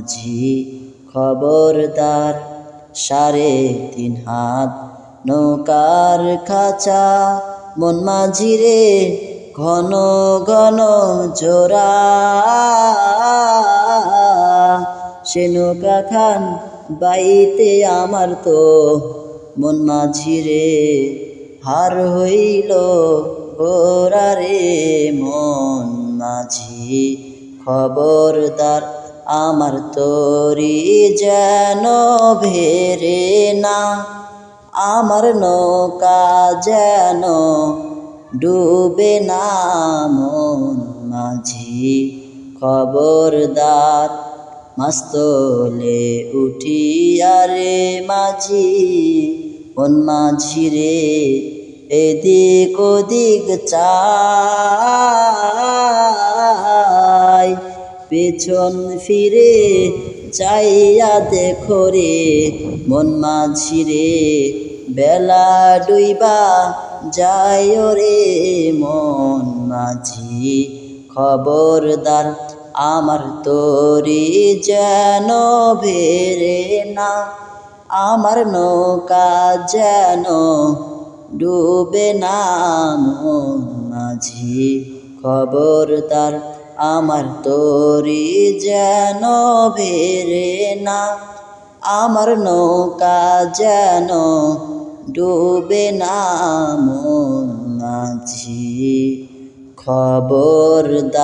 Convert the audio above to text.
মাঝি খবরদার, সাড়ে তিন হাত, নৌকার খাঁচা, মন মাঝি রে ঘন ঘন জোড়া। সে নৌকা খান বাইতে আমার তো মন মাঝি রে হার হইল গোরা রে মন মাঝি খবরদার। আমার তরি যেন ভেরে না, আমার নৌকা যেন ডুবে না মন মাঝি। খবরদার মাস্তলে উঠিয়া রে মাঝি, মন মাঝি রে, এদিক ওদিক চাই। পেছন ফিরে চাইয়া দেখো রে, মন মাঝি রে। বেলা ডুইবা যায় রে মন মাঝি। খবরদার আমার তোরি যেন ভেরে না, আমার নৌকা যেন ডুবে না মন মাঝি। খবরদার আমার তোরি যেন বেরে না আমার নৌকা যেন ডুবে না মাঝি খবরদার।